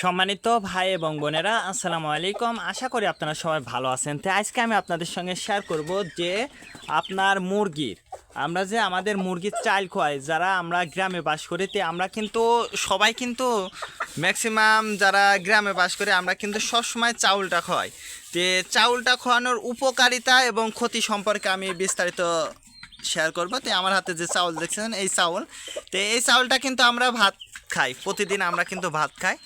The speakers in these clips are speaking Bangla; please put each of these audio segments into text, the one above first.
সম্মানিত ভাই এবং বোনেরা, আসসালামু আলাইকুম। আশা করি আপনারা সবাই ভালো আছেন। তো আজকে আমি আপনাদের সঙ্গে শেয়ার করব যে আপনার মুরগির, আমরা যে আমাদের মুরগির চাল খোয়াই, যারা আমরা গ্রামে বাস করি, তে আমরা কিন্তু সবাই কিন্তু ম্যাক্সিমাম যারা গ্রামে বাস করে, আমরা কিন্তু সবসময় চাউলটা খোয়াই। তে চাউলটা খোয়ানোর উপকারিতা এবং ক্ষতি সম্পর্কে আমি বিস্তারিত শেয়ার করব। তো আমার হাতে যে চাউল দেখছেন, এই চাউল। তো এই চাউলটা কিন্তু আমরা ভাত খাই, প্রতিদিন আমরা কিন্তু ভাত খাই।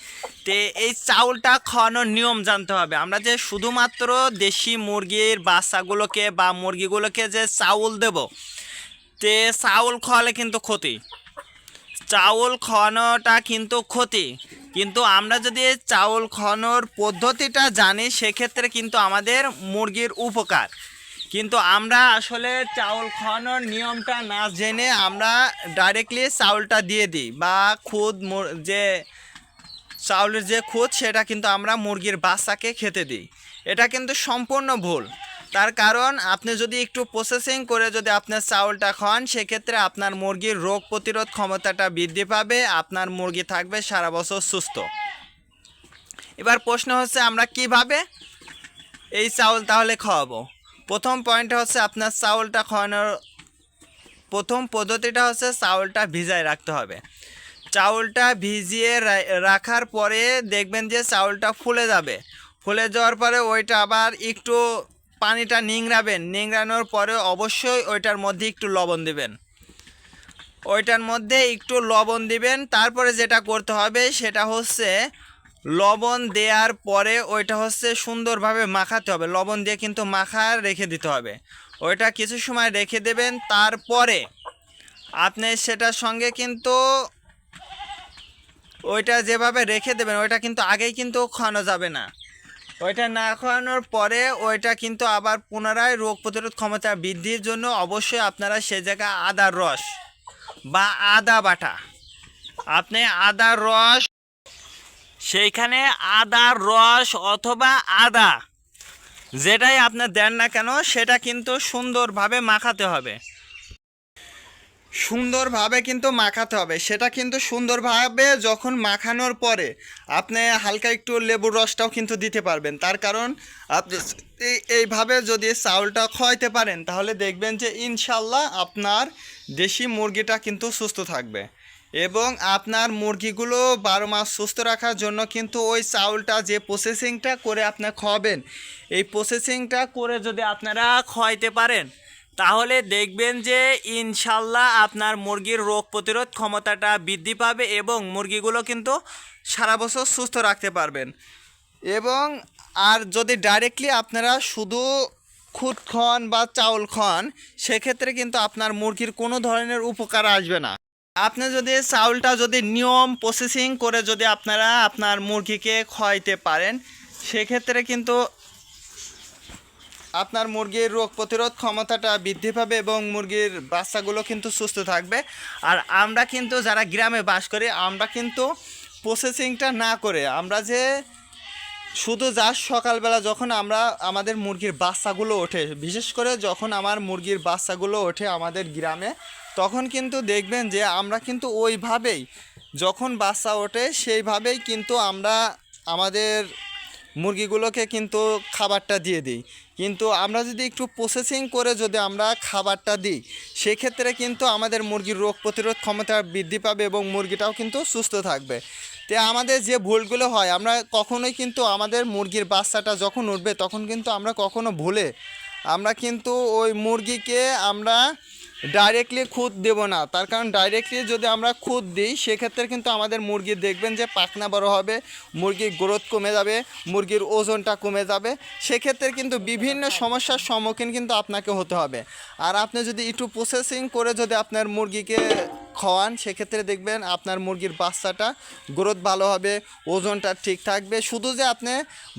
তো এই চাউলটা খাওয়ানোর নিয়ম জানতে হবে। আমরা যে শুধুমাত্র দেশি মুরগির বাচ্চাগুলোকে বা মুরগিগুলোকে যে চাউল দেব, তে চাউল খাওয়ালে কিন্তু ক্ষতি। চাউল খাওয়ানোটা কিন্তু ক্ষতি। কিন্তু আমরা যদি চাউল খাওয়ানোর পদ্ধতিটা জানি, সেক্ষেত্রে কিন্তু আমাদের মুরগির উপকার। কিন্তু আমরা আসলে চাউল খাওয়ানোর নিয়মটা না জেনে আমরা ডাইরেক্টলি চাউলটা দিয়ে দিই বা খুদ যে চাউলের যে খুদ, সেটা কিন্তু আমরা মুরগির বাচ্চাকে খেতে দিই। এটা কিন্তু সম্পূর্ণ ভুল। তার কারণ আপনি যদি একটু প্রসেসিং করে যদি আপনার চাউলটা খান, সেক্ষেত্রে আপনার মুরগির রোগ প্রতিরোধ ক্ষমতাটা বৃদ্ধি পাবে, আপনার মুরগি থাকবে সারা বছর সুস্থ। এবার প্রশ্ন হচ্ছে, আমরা কীভাবে এই চাউল তাহলে খাওয়াবো? প্রথম পয়েন্ট হচ্ছে আপনার চাউলটা খাওয়ানোর প্রথম পদ্ধতিটা হচ্ছে চাউলটা ভিজায় রাখতে হবে। চাউলটা ভিজিয়ে রাখার পরে দেখবেন যে চাউলটা ফুলে যাবে। ফুলে যাওয়ার পরে ওইটা আবার একটু পানিটা নিংড়াবেন। নিংড়ানোর পরে অবশ্যই ওইটার মধ্যে একটু লবণ দিবেন। ওইটার মধ্যে একটু লবণ দিবেন। তারপরে যেটা করতে হবে সেটা হচ্ছে লবণ দেওয়ার পরে ওইটা হচ্ছে সুন্দরভাবে মাখাতে হবে। লবণ দিয়ে কিন্তু মাখা রেখে দিতে হবে। ওইটা কিছু সময় রেখে দেবেন, তারপরে আপনি সেটার সঙ্গে কিন্তু ওইটা যেভাবে রেখে দেবেন, ওইটা কিন্তু আগেই কিন্তু খাওয়ানো যাবে না। ওইটা না খাওয়ানোর পরে ওইটা কিন্তু আবার পুনরায় রোগ প্রতিরোধ ক্ষমতা বৃদ্ধির জন্য অবশ্যই আপনারা সে জায়গায় আদার রস বা আদা বাটা। আপনি আদার রস সেইখানে আদার রস অথবা আদা, যেটাই আপনার দেন না কেন, সেটা কিন্তু সুন্দরভাবে মাখাতে হবে। সুন্দরভাবে কিন্তু মাখাতে হবে। সেটা কিন্তু সুন্দরভাবে যখন মাখানোর পরে আপনি হালকা একটু লেবুর রসটাও কিন্তু দিতে পারবেন। তার কারণ আপনি এই- এইভাবে যদি চাউলটা খাওয়াইতে পারেন, তাহলে দেখবেন যে ইনশাল্লাহ আপনার দেশি মুরগিটা কিন্তু সুস্থ থাকবে। এবং আপনার মুরগিগুলো বারো মাস সুস্থ রাখার জন্য কিন্তু ওই চাউলটা, যে প্রসেসিংটা করে আপনি খাওয়াবেন, এই প্রসেসিংটা করে যদি আপনারা খাওয়াইতে পারেন, তাহলে দেখবেন যে ইনশাল্লাহ আপনার মুরগির রোগ প্রতিরোধ ক্ষমতাটা বৃদ্ধি পাবে এবং মুরগিগুলো কিন্তু সারা বছর সুস্থ রাখতে পারবেন। এবং আর যদি ডাইরেক্টলি আপনারা শুধু খুদ খন বা চাউল খান, সেক্ষেত্রে কিন্তু আপনার মুরগির কোনো ধরনের উপকার আসবে না। আপনি যদি চাউলটা যদি নিয়ম প্রসেসিং করে যদি আপনারা আপনার মুরগিকে খাওয়াইতে পারেন, সেক্ষেত্রে কিন্তু আপনার মুরগির রোগ প্রতিরোধ ক্ষমতাটা বৃদ্ধি পাবে এবং মুরগির বাচ্চাগুলো কিন্তু সুস্থ থাকবে। আর আমরা কিন্তু যারা গ্রামে বাস করি, আমরা কিন্তু প্রসেসিংটা না করে আমরা যে শুধু যা সকালবেলা যখন আমরা আমাদের মুরগির বাচ্চাগুলো ওঠে, বিশেষ করে যখন আমার মুরগির বাচ্চাগুলো ওঠে আমাদের গ্রামে, তখন কিন্তু দেখবেন যে আমরা কিন্তু ওইভাবেই, যখন বাচ্চা ওঠে সেইভাবেই কিন্তু আমরা আমাদের মুরগিগুলোকে কিন্তু খাবারটা দিয়ে দিই। কিন্তু আমরা যদি একটু প্রসেসিং করে যদি আমরা খাবারটা দিই, সেক্ষেত্রে কিন্তু আমাদের মুরগির রোগ প্রতিরোধ ক্ষমতা বৃদ্ধি পাবে এবং মুরগিটাও কিন্তু সুস্থ থাকবে। তো আমাদের যে ভুলগুলো হয়, আমরা কখনোই কিন্তু আমাদের মুরগির বাচ্চাটা যখন উঠবে, তখন কিন্তু আমরা কখনো ভুলে। আমরা কিন্তু ওই মুরগিকে আমরা ডাইরেক্টলি খুদ দেব না। তার কারণ ডাইরেক্টলি যদি আমরা খুদ দিই, সেক্ষেত্রে কিন্তু আমাদের মুরগি দেখবেন যে পাখনা বড় হবে, মুরগির গ্রোথ কমে যাবে, মুরগির ওজনটা কমে যাবে। সেক্ষেত্রে কিন্তু বিভিন্ন সমস্যার সম্মুখীন কিন্তু আপনাকে হতে হবে। আর আপনি যদি একটু প্রসেসিং করে যদি আপনার মুরগিকে খাওয়ান, সেক্ষেত্রে দেখবেন আপনার মুরগির বাচ্চাটা গ্রোথ ভালো হবে, ওজনটা ঠিক থাকবে। শুধু যে আপনি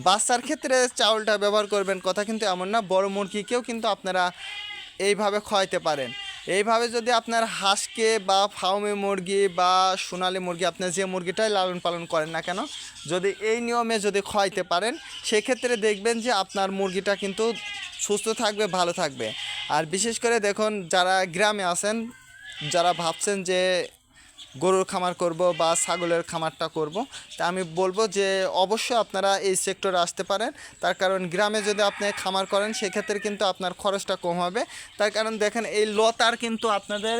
বাচ্চার ক্ষেত্রে চাউলটা ব্যবহার করবেন কথা কিন্তু এমন না, বড় মুরগিকেও কিন্তু আপনারা এইভাবে খাওয়াইতে পারেন। এইভাবে যদি আপনার হাঁসকে বা ফাউমি মুরগি বা সোনালি মুরগি আপনার যে মুরগিটাই লালন পালন করেন না কেন, যদি এই নিয়মে যদি খাওয়াইতে পারেন, সেক্ষেত্রে দেখবেন যে আপনার মুরগিটা কিন্তু সুস্থ থাকবে, ভালো থাকবে। আর বিশেষ করে দেখুন, যারা গ্রামে আছেন যারা ভাবছেন যে গরুর খামার করব বা ছাগলের খামারটা করব, তা আমি বলব যে অবশ্যই আপনারা এই সেক্টরে আসতে পারেন। তার কারণ গ্রামে যদি আপনি খামার করেন, সেক্ষেত্রে কিন্তু আপনার খরচটা কম হবে। তার কারণ দেখেন, এই লতার কিন্তু আপনাদের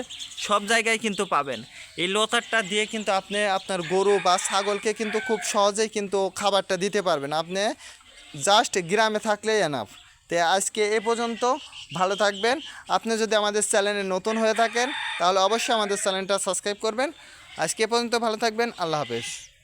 সব জায়গায় কিন্তু পাবেন। এই লতারটা দিয়ে কিন্তু আপনি আপনার গরু বা ছাগলকে কিন্তু খুব সহজেই কিন্তু খাবারটা দিতে পারবেন। আপনি জাস্ট গ্রামে থাকলেই এনাফ তো আজকে এ পর্যন্ত ভালো থাকবেন। আপনি যদি আমাদের চ্যানেলে নতুন হয়ে থাকেন, তাহলে অবশ্যই আমাদের চ্যানেলটা সাবস্ক্রাইব করবেন। আজকে পর্যন্ত ভালো থাকবেন। আল্লাহ হাফেজ।